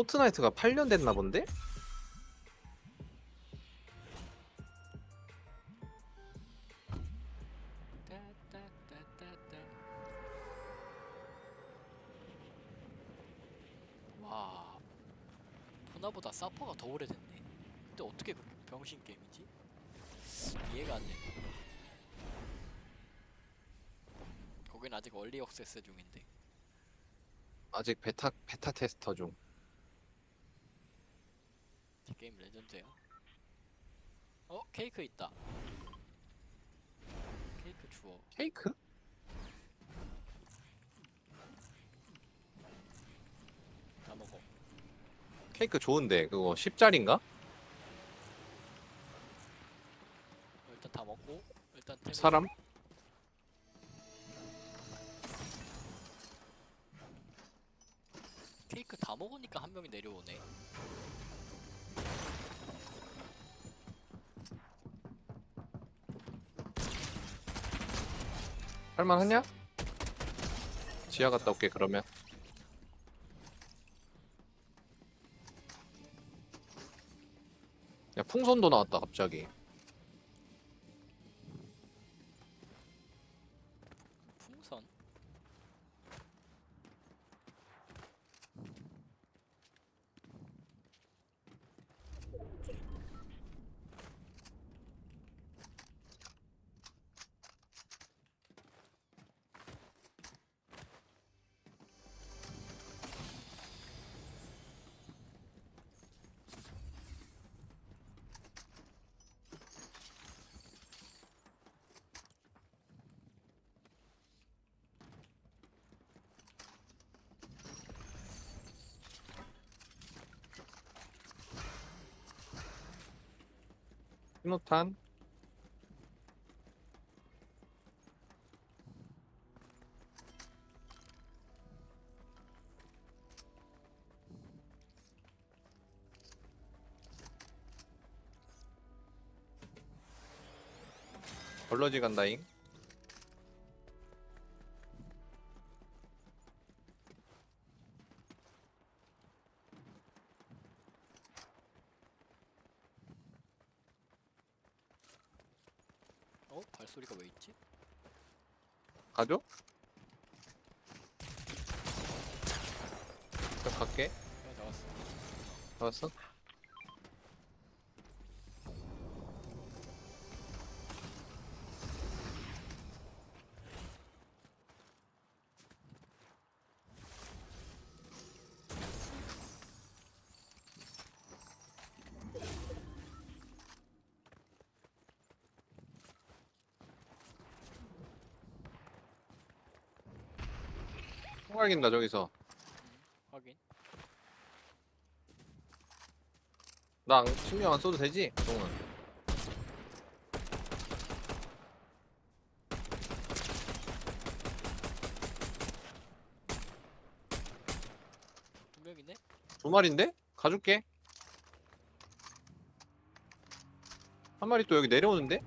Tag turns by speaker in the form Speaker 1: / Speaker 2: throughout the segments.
Speaker 1: 포트나이트가 8년 됐나 본데?
Speaker 2: 와 보나보다 사퍼가 더 오래됐네 근데 어떻게 그렇게 병신 게임이지? 이해가 안 돼. 거긴 아직 얼리 억세스 중인데
Speaker 1: 아직 베타 베타 테스터 중.
Speaker 2: 이 게임 레전드야. 어 케이크 있다. 케이크 주워.
Speaker 1: 케이크?
Speaker 2: 다 먹어.
Speaker 1: 케이크 좋은데 그거 10짜리인가?
Speaker 2: 어, 일단 다 먹고 일단 템을
Speaker 1: 사람?
Speaker 2: 케이크 다 먹으니까 한 명이 내려오네.
Speaker 1: 할만하냐? 지하 갔다 올게 그러면. 야 풍선도 나왔다 갑자기.
Speaker 2: 풍선.
Speaker 1: 신호탄. 벌러지 간다잉.
Speaker 2: 어 발소리가 왜 있지?
Speaker 1: 가죠? 저 갈게.
Speaker 2: 내가 잡았어.
Speaker 1: 잡았어? 총알긴다 저기서.
Speaker 2: 확인.
Speaker 1: 나 안- 신경 안 써도 되지? 동은.
Speaker 2: 두 명이네.
Speaker 1: 두 마리인데? 가줄게. 한 마리 또 여기 내려오는데?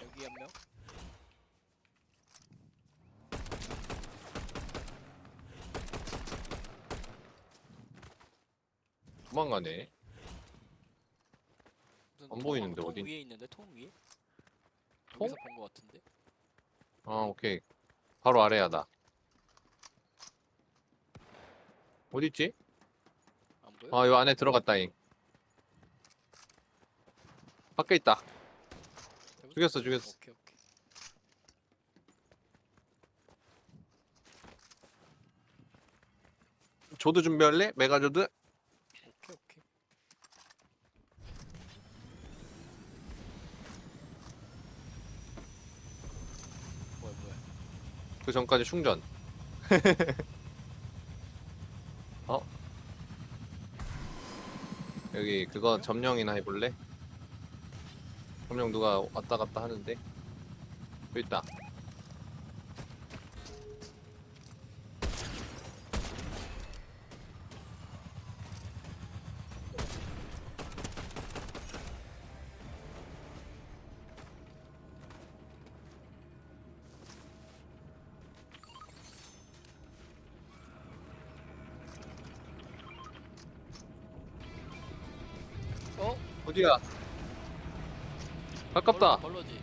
Speaker 2: 여기 한 명. 무슨
Speaker 1: 안
Speaker 2: 통-
Speaker 1: 보이는데,
Speaker 2: 통
Speaker 1: 어디?
Speaker 2: 위에 있는데 통 위에?
Speaker 1: 통?
Speaker 2: 여기서 본 거 같은데.
Speaker 1: 아 오케이. 바로 아래야 나. 어딨지?
Speaker 2: 안 보여?
Speaker 1: 아 요 안에 들어갔다잉. 밖에 있다.
Speaker 2: 여기서?
Speaker 1: 죽였어 죽였어.
Speaker 2: 오케이 오케이.
Speaker 1: 조드 준비할래? 메가조드?
Speaker 2: 오케이 오케이. 뭐야 뭐야.
Speaker 1: 그 전까지 충전. 어? 여기 그거 점령이나 해볼래? 점령 누가 왔다 갔다 하는데? 여기 있다. 어디야? 가깝다.
Speaker 2: 벌러지.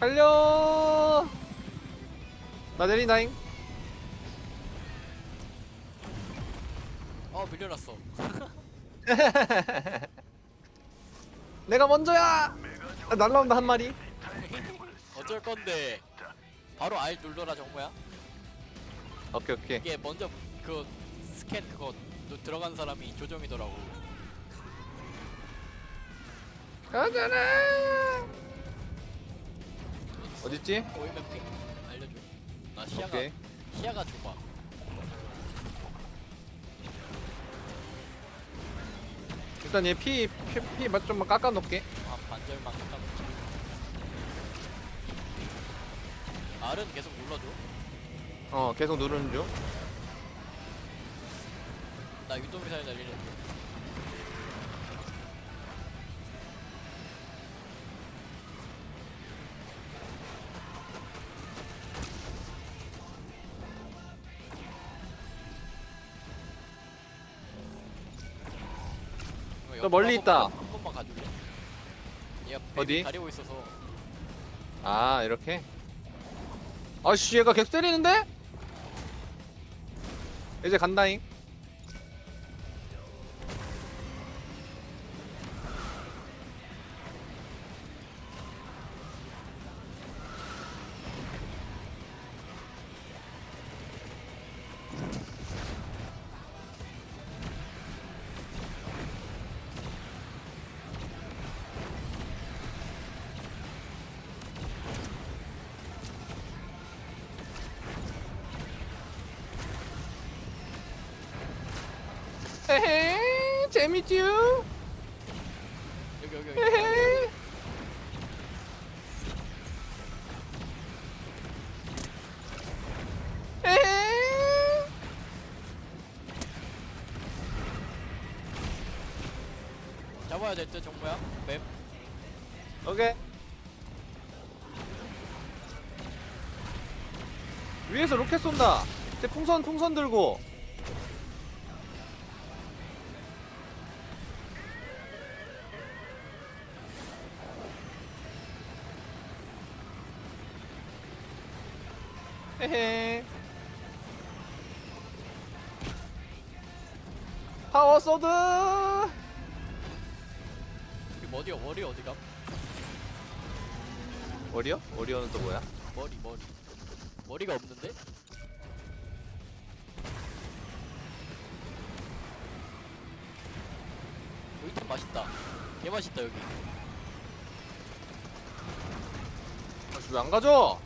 Speaker 1: 달려. 나 내린다잉. 내가 먼저야. 아, 날라온다 한 마리.
Speaker 2: 어쩔 건데. 바로 R 눌러라 정모야.
Speaker 1: 오케이 오케이.
Speaker 2: 이게 먼저 그 스캔 그거 또 들어간 사람이 조정이더라고.
Speaker 1: 가자라. 어딨지?
Speaker 2: 오이맵 핑 알려줘. 나 시야가
Speaker 1: 오케이.
Speaker 2: 시야가 좁아.
Speaker 1: 일단 얘 피 피 피맛좀 깎아 놓게.
Speaker 2: 한 반절만 깎아놓자. R은 계속 눌러줘.
Speaker 1: 어 계속 누르는 중.
Speaker 2: 나 유도 미사일 날리는 중.
Speaker 1: 너 멀리 있다.
Speaker 2: 한 번만- 가줄래? 뱀이
Speaker 1: 어디?
Speaker 2: 가리고 있어서
Speaker 1: 아 이렇게. 아씨 얘가 계속 때리는데? 이제 간다잉. 헤헤 재밌쥬?
Speaker 2: 여기 여기 여기
Speaker 1: 헤헤. 헤헤.
Speaker 2: 잡아야 될 듯 정모야 뱀
Speaker 1: 오케이. 위에서 로켓 쏜다. 쟤 풍선 풍선 들고. 헤헤. 파워 소드.
Speaker 2: 여기 어디야 머리 어디가
Speaker 1: 어리요? 어리어는 또 뭐야?
Speaker 2: 머리 머리 머리가 없는데 여기 참 맛있다 개 맛있다 여기
Speaker 1: 왜안 가져?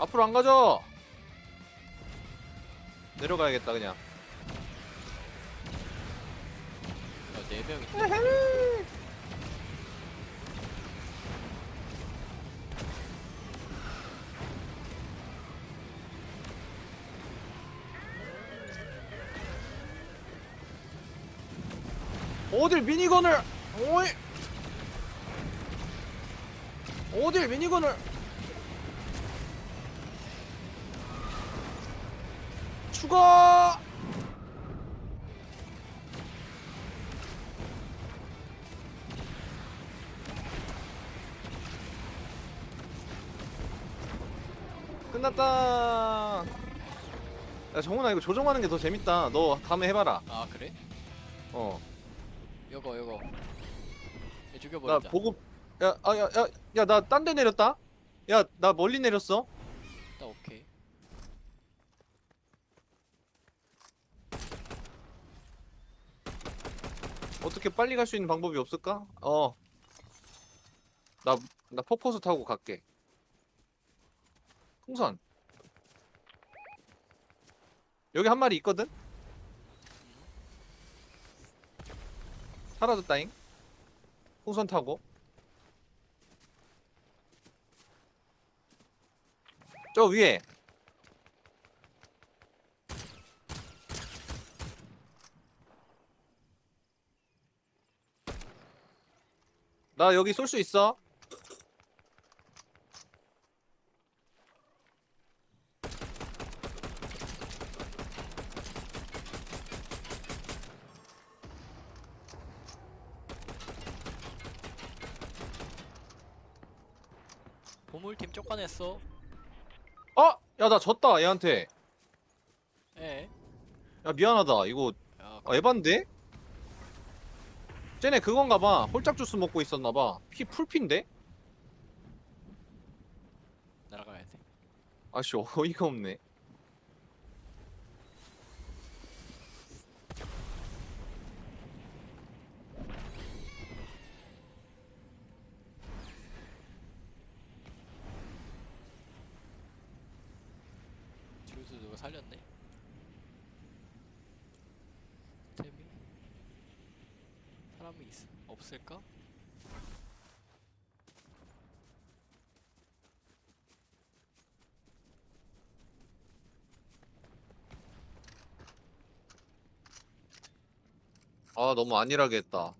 Speaker 1: 앞으로 안 가져. 내려가야겠다 그냥.
Speaker 2: 야네 명이
Speaker 1: 어딜 미니건을? 오이. 어딜 미니건을? 죽어! 끝났다. 야 정훈아 이거 조종하는 게 더 재밌다. 너 다음에 해봐라.
Speaker 2: 아 그래?
Speaker 1: 어.
Speaker 2: 요거 요거 얘
Speaker 1: 나
Speaker 2: 죽여버리자
Speaker 1: 보급 야아야야야 나 딴 데 내렸다 야 나 멀리 내렸어
Speaker 2: 일단 오케이
Speaker 1: 어떻게 빨리 갈 수 있는 방법이 없을까? 어 나 나 퍼포스 타고 갈게. 풍선. 여기 한 마리 있거든? 사라졌다잉. 풍선 타고. 저 위에 나 여기 쏠 수 있어?
Speaker 2: 보물팀 쫓아냈어.
Speaker 1: 어? 야 나 졌다 얘한테
Speaker 2: 예.
Speaker 1: 야 미안하다 이거
Speaker 2: 야,
Speaker 1: 아, 에반데? 쟤네 그건가봐 홀짝 주스 먹고 있었나봐 피 풀피인데?
Speaker 2: 날아가야 돼.
Speaker 1: 아씨 어이가 없네
Speaker 2: 지우스 누가 살렸네. 템이 사람이 있 없을까?
Speaker 1: 아 너무 안일하게 했다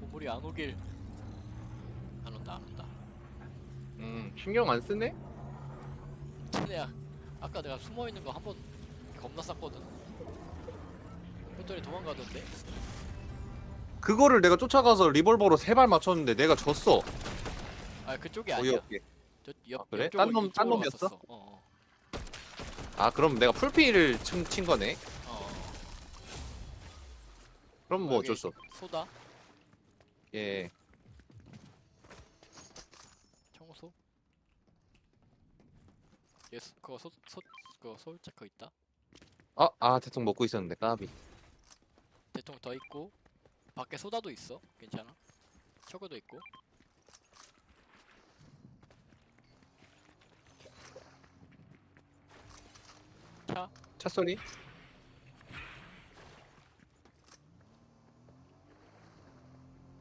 Speaker 2: 보물이 안 오길. 안 온다 안 온다.
Speaker 1: 음 신경 안 쓰네?
Speaker 2: 쟤네야 아까 내가 숨어 있는 거 한번 겁나 쌌거든. 그랬더니 도망가던데.
Speaker 1: 그거를 내가 쫓아가서 리볼버로 세 발 맞췄는데 내가 졌어
Speaker 2: 아 그쪽이 아니야.
Speaker 1: 어이없게
Speaker 2: 저 옆
Speaker 1: 아, 그래? 딴 놈- 딴 놈이었어?
Speaker 2: 갔었어. 어,
Speaker 1: 아 그럼 내가 풀피를 친, 친 거네
Speaker 2: 어, 어.
Speaker 1: 그럼 뭐 어쩔 수 없어
Speaker 2: 소다
Speaker 1: 예
Speaker 2: 청소. 예스 그거 소 소 그거 소울 체크 있다.
Speaker 1: 아, 아 대충 먹고 있었는데 까비
Speaker 2: 대통 더 있고 밖에 소다도 있어. 괜찮아. 초코도 있고. 차
Speaker 1: 차 소리?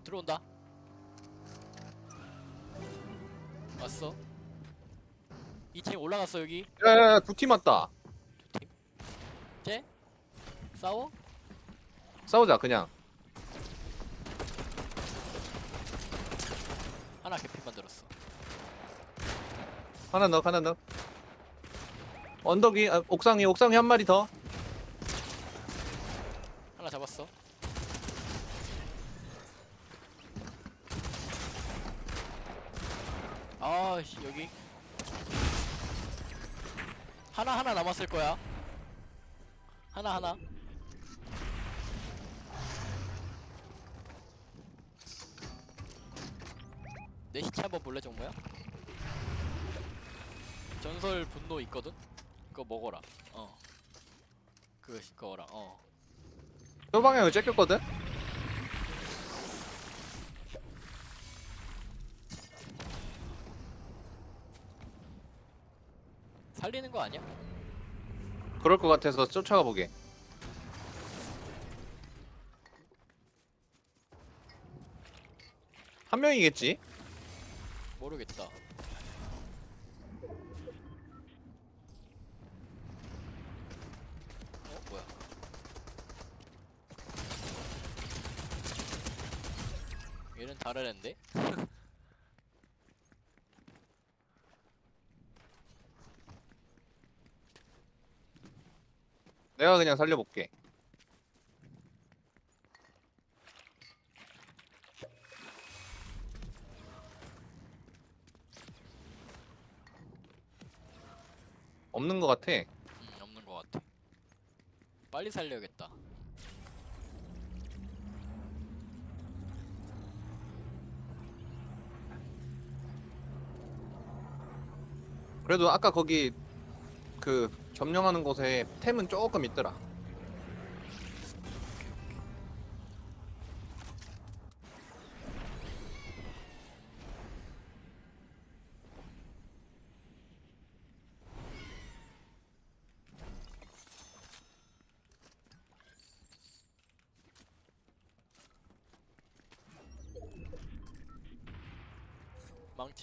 Speaker 2: 들어온다. 왔어. 2층 올라갔어 여기.
Speaker 1: 야야야 두팀 왔다?
Speaker 2: 싸워?
Speaker 1: 싸우자 그냥
Speaker 2: 하나 개피 만들었어.
Speaker 1: 하나 넣어 하나 넣어 언덕이 아, 옥상이 옥상이 한 마리 더
Speaker 2: 하나 잡았어. 아 씨 여기 하나 하나 남았을 거야. 하나 하나. 내 시체 한번 볼래 정모야? 전설 분노 있거든. 그거 먹어라. 어. 그 그거랑 어.
Speaker 1: 저 방향을 째꼈거든?
Speaker 2: 살리는 거 아니야?
Speaker 1: 그럴 것 같아서 쫓아가 보게 한 명이겠지?
Speaker 2: 모르겠다. 어 뭐야? 얘는 다른 앤데?
Speaker 1: 내가 그냥 살려볼게 없는 것 같아
Speaker 2: 음 없는 거 같아. 빨리 살려야겠다.
Speaker 1: 그래도 아까 거기 그 점령하는 곳에 템은 조금 있더라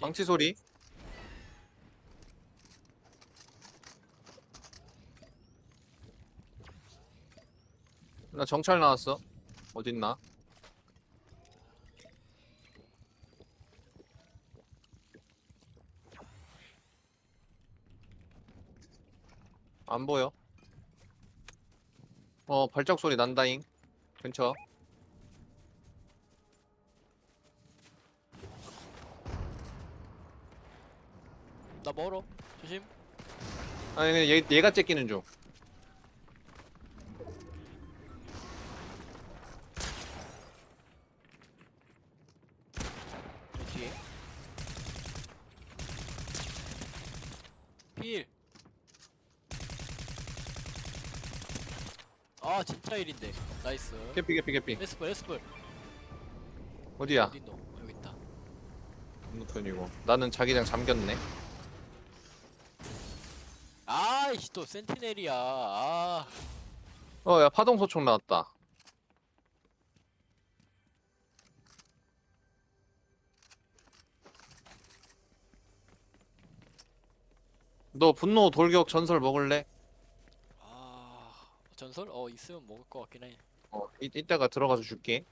Speaker 2: 망치
Speaker 1: 소리 나 정찰 나왔어. 어딨나? 안 보여. 어, 발작 소리 난다잉. 근처.
Speaker 2: 멀어. 조심.
Speaker 1: 아니, 그냥 얘, 얘가 째끼는 중.
Speaker 2: 저 뒤에. 필. 아 진짜 일인데. 나이스.
Speaker 1: 개피, 개피, 개피.
Speaker 2: 에스플 에스플.
Speaker 1: 어디야?
Speaker 2: 어디? 여기 있다.
Speaker 1: 건너편이고. 나는 자기장 잠겼네.
Speaker 2: 또 센티넬이야. 아.
Speaker 1: 어, 야, 파동소총 나왔다. 너 분노 돌격 전설 먹을래?
Speaker 2: 아. 전설? 어 있으면 먹을 것 같긴 해.
Speaker 1: 어, 이, 이따가 들어가서 줄게.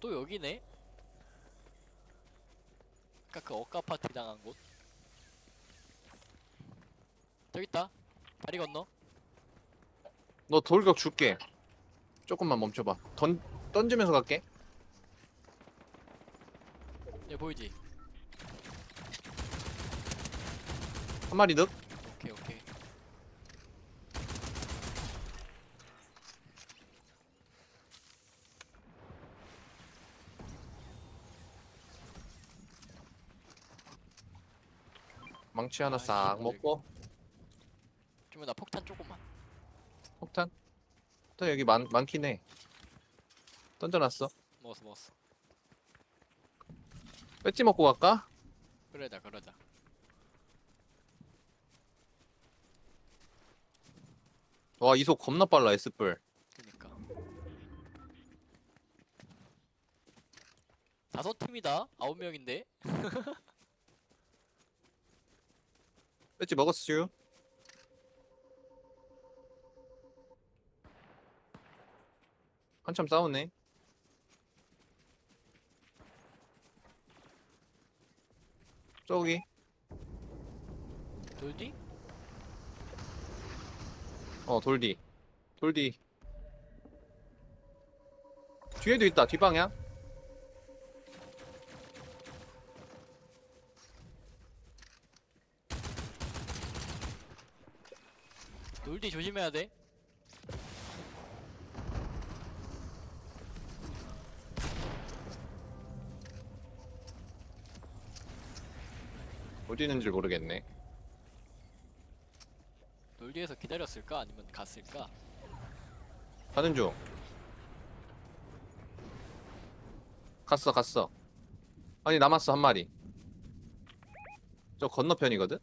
Speaker 2: 또 여기네? 아까 그 억가 파티 당한 곳? 저기 있다. 다리 건너.
Speaker 1: 너 돌격 줄게. 조금만 멈춰봐. 던, 던지면서 갈게.
Speaker 2: 얘 보이지?
Speaker 1: 한 마리 득?
Speaker 2: 오케이 오케이.
Speaker 1: 망치 하나
Speaker 2: 아,
Speaker 1: 싹
Speaker 2: 씨,
Speaker 1: 먹고.
Speaker 2: 그러면 나 폭탄 조금만.
Speaker 1: 폭탄? 또 여기 많, 많긴 해. 던져놨어.
Speaker 2: 먹었어 먹었어.
Speaker 1: 배지 먹고 갈까?
Speaker 2: 그러자 그러자.
Speaker 1: 와, 이속 겁나 빨라, S뿔.
Speaker 2: 그니까. 다섯 팀이다. 아홉 명인데.
Speaker 1: 배지 먹었슈. 한참 싸우네. 저기.
Speaker 2: 돌디?
Speaker 1: 어, 돌디. 돌디. 뒤에도 있다, 뒷방향.
Speaker 2: 돌디 조심해야 돼.
Speaker 1: 어디 있는지 모르겠네.
Speaker 2: 돌디에서 기다렸을까 아니면 갔을까?
Speaker 1: 가는 중. 갔어, 갔어. 아니, 남았어, 한 마리. 저 건너편이거든?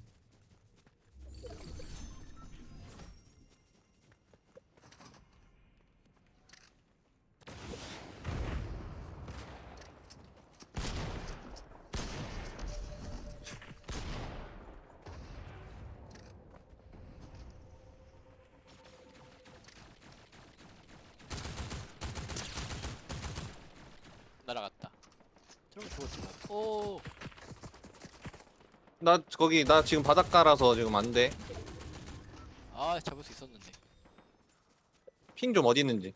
Speaker 2: 죽었지 뭐. 오.
Speaker 1: 나, 거기, 나 지금 바닷가라서 지금 안 돼.
Speaker 2: 아 잡을 수 있었는데.
Speaker 1: 핑 좀 어디 있는지.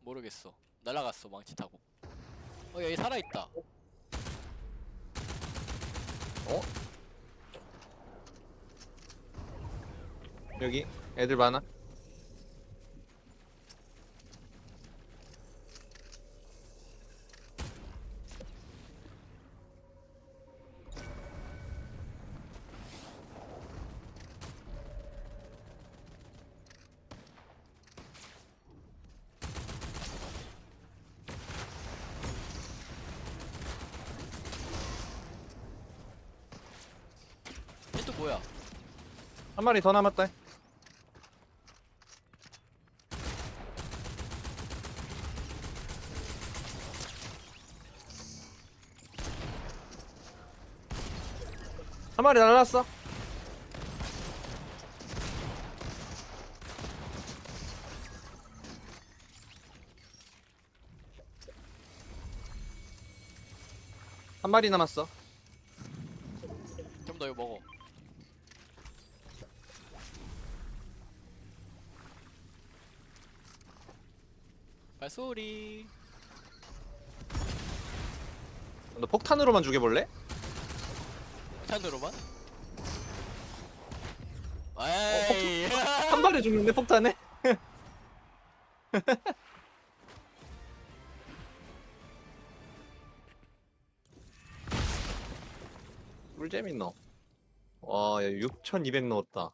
Speaker 2: 모르겠어. 날아갔어 망치 타고. 어 여기 살아 있다.
Speaker 1: 여기, 애들 많아.
Speaker 2: 얘 또 뭐야?
Speaker 1: 한 마리 더 남았다. 한한 마리 날랐어. 한 마리 남았어.
Speaker 2: 좀 더 이거 먹어. 발소리.
Speaker 1: 너 폭탄으로만 죽여볼래?
Speaker 2: 폭탄으로만? 에이.
Speaker 1: 한 발에 죽는데 폭탄에? 꿀 재밌노. 와, 야, 6,200 넣었다.